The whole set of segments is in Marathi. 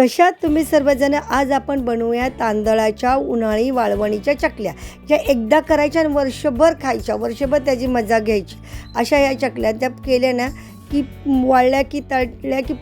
कशा तुम्ही सर्वजण आज आपण बनवूया तांदळाच्या उन्हाळी वाळवणीच्या चकल्या ज्या एकदा करायच्या आणि वर्षभर खायच्या वर्षभर त्याची मजा घ्यायची. अशा या चकल्या त्या केल्या ना की वाळल्या की तळल्या की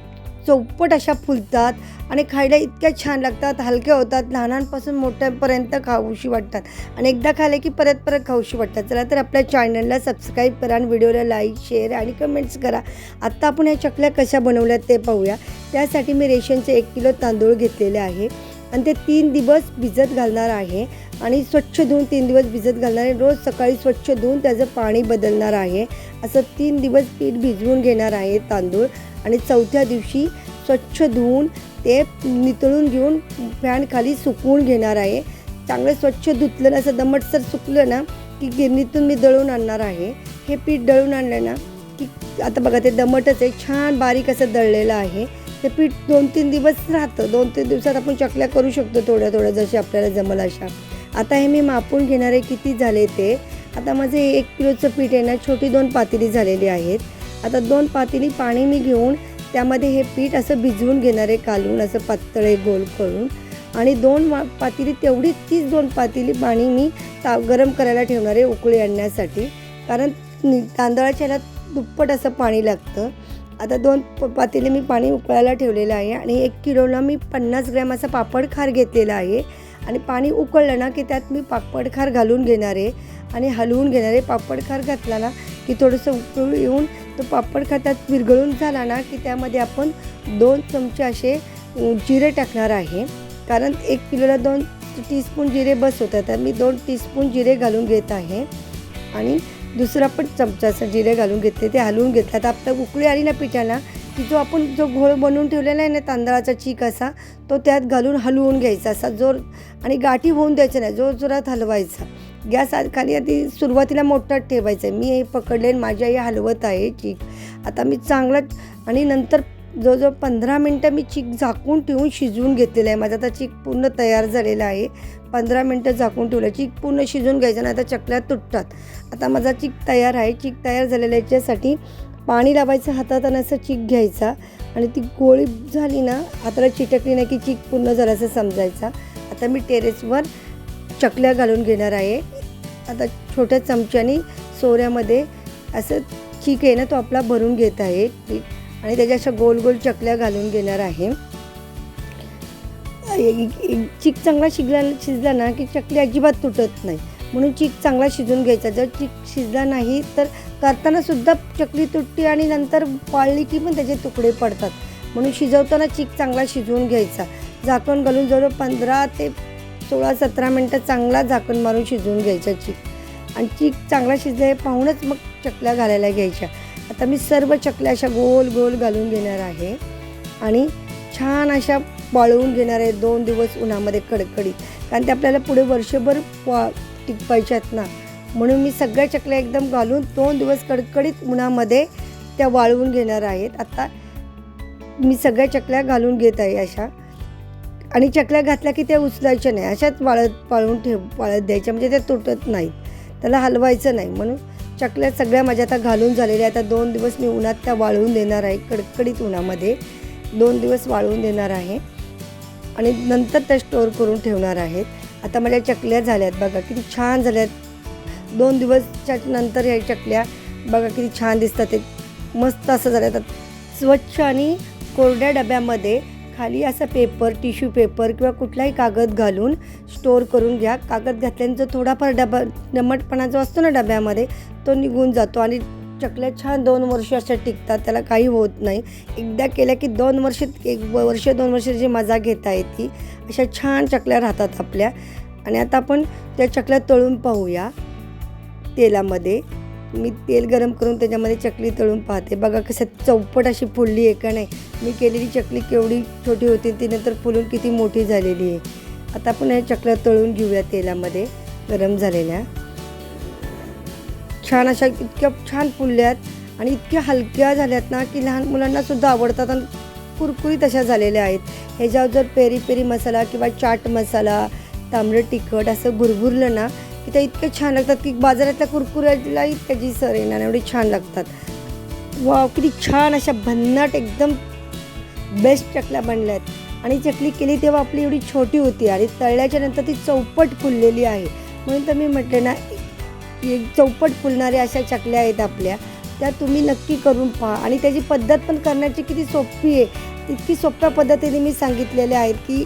चौपट अशा फुलतात आणि खायला इतक्या छान लागतात हलक्या होतात लहानांपासून मोठ्यापर्यंत खाऊशी वाटतात आणि एकदा खाले की परत परत खाऊशी वाटतात. चला तर आपल्या चॅनलला सबस्क्राईब करा आणि व्हिडिओला लाईक शेअर आणि कमेंट्स करा. आत्ता आपण ह्या चकल्या कशा बनवल्यात ते पाहूया. त्यासाठी मी रेशनचे एक किलो तांदूळ घेतलेले आहे आणि ते तीन दिवस भिजत घालणार आहे आणि स्वच्छ धुवून तीन दिवस भिजत घालणार आहे. रोज सकाळी स्वच्छ धुवून त्याचं पाणी बदलणार आहे. असं तीन दिवस पीठ भिजवून घेणार आहे तांदूळ. आणि चौथ्या दिवशी स्वच्छ धुवून ते नितळून घेऊन फॅन खाली सुकवून घेणार आहे. चांगलं स्वच्छ धुतलं ना असं दमटसर सुकलं ना की गिरणीतून मी दळून आणणार आहे. हे पीठ दळून आणलं ना की आता बघा ते दमटच आहे. छान बारीक असं दळलेलं आहे. ते पीठ दोन तीन दिवस राहतं. दोन तीन दिवसात आपण चकल्या करू शकतो थोड्या थोड्या जसे आपल्याला जमल अशा. आता हे मी मापून घेणार आहे. किती झाले ते? आता माझे एक किलोचं पीठ आहे ना छोटी दोन पातेली झालेली आहेत. आता दोन पातेली पाणी मी घेऊन त्यामध्ये हे पीठ असं भिजवून घेणार आहे कालून असं पातळे गोल करून. आणि दोन पातेली तेवढी तीच दोन पातेली पाणी मी ता गरम करायला ठेवणार आहे उकळी आणण्यासाठी. कारण तांदळाच्या ह्याला दुप्पट असं पाणी लागतं. आता दोन प पातेले मी पाणी उकळायला ठेवलेलं आहे आणि एक किलोला मी पन्नास ग्रॅम असा पापड खार घेतलेला आहे. आणि पाणी उकळलं ना की त्यात मी पापड खार घालून घेणार आहे. आणि हलवून घेणार आहे. पापड खार घातला ना की थोडंसं उकळून येऊन तो पापड खात्यात विरघळून झाला ना की त्यामध्ये आपण दोन चमचे असे जिरे टाकणार आहे. कारण एक किलोला दोन टीस्पून जिरे बस होतात तर मी दोन टीस्पून जिरे घालून घेत आहे. आणि दुसरा पण चमचा असं जिरे घालून घेतले ते हलवून घेतले आता आपलं उकळी आली ना पिठाला की जो आपण जो घोळ बनवून ठेवलेला आहे ना तांदळाचा चीक असा तो त्यात घालून हलवून घ्यायचा असा जोर. आणि गाठी होऊन द्यायचं नाही जोर जोरात हलवायचा. गॅस आ- खाली आधी सुरुवातीला मोठाच ठेवायचं. आहे मी हे पकडले आणि माझी आई हलवत आहे चीक. आता मी चांगला आणि नंतर जवळजवळ पंधरा मिनटं मी चीक झाकून ठेवून शिजवून घेतलेलं आहे. माझा आता चीक पूर्ण तयार झालेला आहे. पंधरा मिनटं झाकून ठेवलं. चीक पूर्ण शिजवून घ्यायचं नाही आता चकल्या तुटतात. आता माझा चीक तयार आहे. चीक तयार झालेला आहे. याच्यासाठी पाणी लावायचं हातात आणि असं चीक घ्यायचा आणि ती गोळी झाली ना हाताला चिटकली नाही की चीक पूर्ण झाल्याचं समजायचा. आता मी टेरेसवर चकल्या घालून घेणार आहे. आता छोट्या चमच्याने सोऱ्यामध्ये असं चीक आहे ना तो आपला भरून घेत आहे. आणि त्याच्या अशा गोल गोल चकल्या घालून घेणार आहे. चीक चांगला शिजला शिजला ना की चकली अजिबात तुटत नाही. म्हणून चीक चांगला शिजून घ्यायचा. जर चीक शिजला नाही तर करताना सुद्धा चकली तुटते आणि नंतर पाळली की पण त्याचे तुकडे पडतात. म्हणून शिजवताना चीक चांगला शिजवून घ्यायचा. झाकण घालून जवळ पंधरा ते सोळा सतरा मिनटं चांगला झाकण मारून शिजवून घ्यायचा चीक. आणि चीक चांगला शिजाय पाहूनच मग चकल्या घालायला घ्यायच्या. आता मी सर्व चकल्या अशा गोल गोल घालून घेणार आहे. आणि छान अशा वाळवून घेणार आहे दोन दिवस उन्हामध्ये कडकडीत. कारण ते आपल्याला पुढे वर्षभर वा टिकवायच्यात ना. म्हणून मी सगळ्या चकल्या एकदम घालून दोन दिवस कडकडीत उन्हामध्ये त्या वाळवून घेणार आहेत. आता मी सगळ्या चकल्या घालून घेत आहे अशा. आणि चकल्या घातल्या की त्या उचलायच्या नाही. अशाच वाळत वाळवून ठेव वाळत द्यायच्या. म्हणजे त्या तुटत नाहीत त्याला हलवायचं नाही. म्हणून चकल्या सगळ्या माझ्या आता घालून झालेल्या आता दोन दिवस मी उन्हात त्या वाळवून देणार आहे. कडकडीत उन्हामध्ये दोन दिवस वाळवून देणार आहे. आणि नंतर त्या स्टोअर करून ठेवणार आहेत. आता माझ्या चकल्या झाल्यात. बघा किती छान झाल्यात. दोन दिवसच्या नंतर या चकल्या बघा किती छान दिसतात. ते मस्त असं झालं आता स्वच्छ आणि कोरड्या डब्यामध्ये खाली असं पेपर टिश्यू पेपर किंवा कुठलाही कागद घालून स्टोअर करून घ्या. कागद घातल्यानंतर थोडाफार डबा दमटपणा जो असतो ना डब्यामध्ये तो निघून जातो आणि चकल्या छान दोन वर्ष अशा टिकतात त्याला काही होत नाही. एकदा केल्या की दोन वर्ष एक वर्ष दोन वर्षाची मजा घेता येते अशा छान चकल्या राहतात आपल्या. आणि आता आपण त्या चकल्या तळून पाहूया तेलामध्ये. मी तेल गरम करून त्याच्यामध्ये चकली तळून पाहते. बघा कसं चौपट अशी फुलली आहे का नाही. मी केलेली चकली केवढी छोटी होती ती नंतर फुलून किती मोठी झालेली आहे. आता आपण ह्या चकल्या तळून घेऊया तेलामध्ये गरम झालेल्या. छान अशा इतक्या छान फुलल्यात आणि इतक्या हलक्या झाल्यात ना की लहान मुलांनासुद्धा आवडतात आणि कुरकुरीत अशा झालेल्या आहेत. ह्याच्यावर जर पेरी पेरी मसाला किंवा चाट मसाला तांबडं तिखट असं भुरभुरलं ना की त्या इतक्या छान लागतात की बाजारातल्या कुरकुऱ्यालाही त्याची सर येणार एवढी छान लागतात. वा किती छान अशा भन्नाट एकदम बेस्ट चकल्या आहेत. आणि चकली केली तेव्हा आपली एवढी छोटी होती आणि तळल्याच्या नंतर ती चौपट फुललेली आहे. म्हणून तर मी म्हटले ना एक चौपट फुलणाऱ्या अशा चकल्या आहेत आपल्या. त्या तुम्ही नक्की करून पहा. आणि त्याची पद्धत पण करण्याची किती सोपी आहे. इतकी सोप्या पद्धतीने मी सांगितलेल्या आहेत की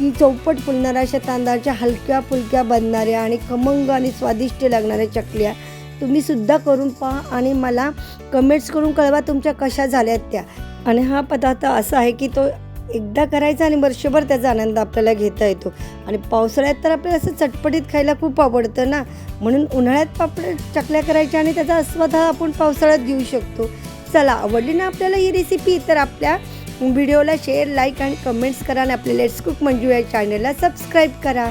की चौपट फुलणाऱ्या अशा तांदळाच्या हलक्या फुलक्या बनणाऱ्या आणि खमंग आणि स्वादिष्ट लागणाऱ्या चकल्या तुम्ही सुद्धा करून पहा आणि मला कमेंट्स करून कळवा तुमच्या कशा झाल्यात त्या. आणि हा पदार्थ असा आहे की तो एकदा करायचा आणि वर्षभर त्याचा आनंद आपल्याला घेता येतो. आणि पावसाळ्यात तर आपल्याला असं चटपटीत खायला खूप आवडतं ना? म्हणून उन्हाळ्यात पापड चकल्या करायच्या आणि त्याचा आस्वाद हा आपण पावसाळ्यात घेऊ शकतो. चला आवडली ना आपल्याला ही रेसिपी तर आपल्या व्हिडिओला शेअर लाईक आणि कमेंट्स करा आणि आपल्या लेट्स कुक मंजू या चॅनलला सबस्क्राईब करा.